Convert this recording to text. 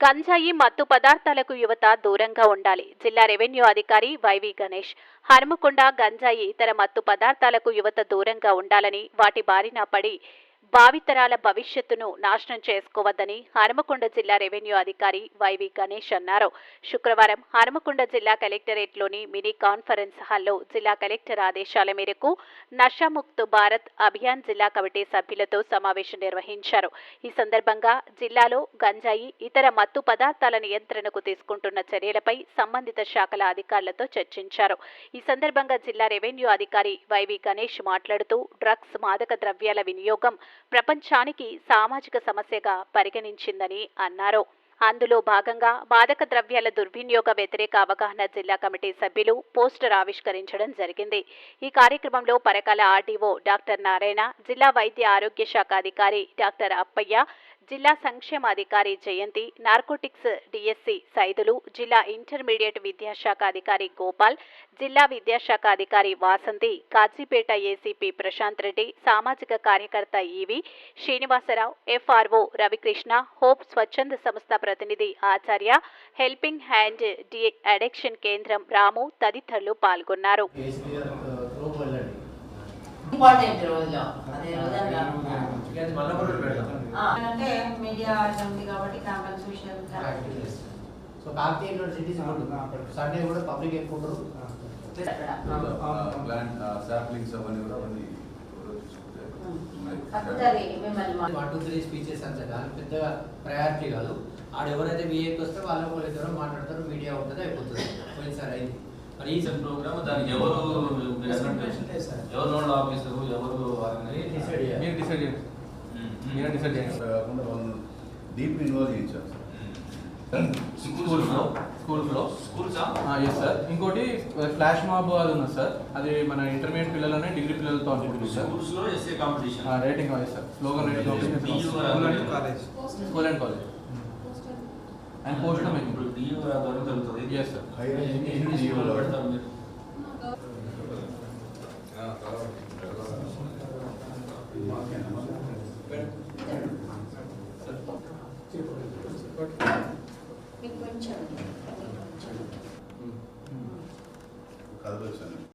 గంజాయి మత్తు పదార్థాలకు యువత దూరంగా ఉండాలి. జిల్లా రెవెన్యూ అధికారి వైవి గణేష్ హనుమకొండ గంజాయి ఇతర మత్తు పదార్థాలకు యువత దూరంగా ఉండాలని వాటి బారిన పడి భావితరాల భవిష్యత్తును నాశనం చేసుకోవద్దని హనుమకొండ జిల్లా రెవెన్యూ అధికారి వైవి గణేష్ అన్నారు. శుక్రవారం హనుమకొండ జిల్లా కలెక్టరేట్లోని మినీ కాన్ఫరెన్స్ హాల్లో జిల్లా కలెక్టర్ ఆదేశాల మేరకు నషాముక్త్ భారత్ అభియాన్ జిల్లా కమిటీ సభ్యులతో సమావేశం నిర్వహించారు. ఈ సందర్భంగా జిల్లాలో గంజాయి ఇతర మత్తు పదార్థాల నియంత్రణకు తీసుకుంటున్న చర్యలపై సంబంధిత శాఖల అధికారులతో చర్చించారు. ఈ సందర్భంగా జిల్లా రెవెన్యూ అధికారి వైవి గణేష్ మాట్లాడుతూ డ్రగ్స్ మాదక ద్రవ్యాల వినియోగం ప్రపంచానికి సామాజిక సమస్యగా పరిగణించిందని అన్నారు. అందులో భాగంగా మాదక ద్రవ్యాల దుర్వినియోగ వ్యతిరేక అవగాహన జిల్లా కమిటీ సభ్యులు పోస్టర్ ఆవిష్కరించడం జరిగింది. ఈ కార్యక్రమంలో పరకాల ఆర్డీఓ డాక్టర్ నారాయణ జిల్లా వైద్య ఆరోగ్య శాఖ అధికారి డాక్టర్ అప్పయ్య జిల్లా సంక్షేమ అధికారి జయంతి నార్కోటిక్స్ డిఎస్సి సైదులు జిల్లా ఇంటర్మీడియట్ విద్యాశాఖ అధికారి గోపాల్ జిల్లా విద్యాశాఖ అధికారి వాసంతి కాజీపేట ఏసీపీ ప్రశాంత్ రెడ్డి సామాజిక కార్యకర్త EV Srinivasarao FRO Ravikrishna hope స్వచ్ఛంద సంస్థ ప్రతినిధి Acharya helping hand de addiction కేంద్రం రాము తదితరులు పాల్గొన్నారు. ఇంపార్టెంట్ రోజులో అదే రోజు అని కాకుండా అంటే మీడియా ఉంది కాబట్టి క్యాంపస్ విషయం సో కాకతీయ యూనివర్సిటీస్ సండే కూడా పబ్లిక్ ఎక్కువ ఉంటారు అవన్నీ కూడా అవన్నీ వన్ టూ త్రీ స్పీచెస్ అంతే కానీ పెద్దగా ప్రయారిటీ కాదు ఆడెవరైతే బిఏకి వస్తే వాళ్ళ వాళ్ళు మాట్లాడతారు మీడియా ఉంటుంది అయిపోతుంది పోయినసారి అయింది మరి ఈ ప్రోగ్రామ్ దానికి ఎవరు. ఎవరు నోడల్ ఆఫీసరు ఎవరు. మీరు డిసైడ్ చేయండి. మీరే డిసైడ్ చేయండి. కాకుండా వాళ్ళని డీప్ ఇన్వాల్వ్ చేయించాలి సార్. స్కూల్స్లో స్కూల్స్లో స్కూల్స్ ఎస్ సార్ ఇంకోటి ఫ్లాష్ మాబ్ అది ఉన్నది సార్. అది మన ఇంటర్మీడియట్ పిల్లలనే డిగ్రీ పిల్లలతో అనుకుంటుంది సార్ స్కూల్స్లో SA competition rating wise sir. Slogan rating. School and college and post ఇప్పుడు మేకింగ్ ఎడ్యుకేషన్ ఎన్ని జీవోలో పెడతారు మీరు. కదలొచ్చాను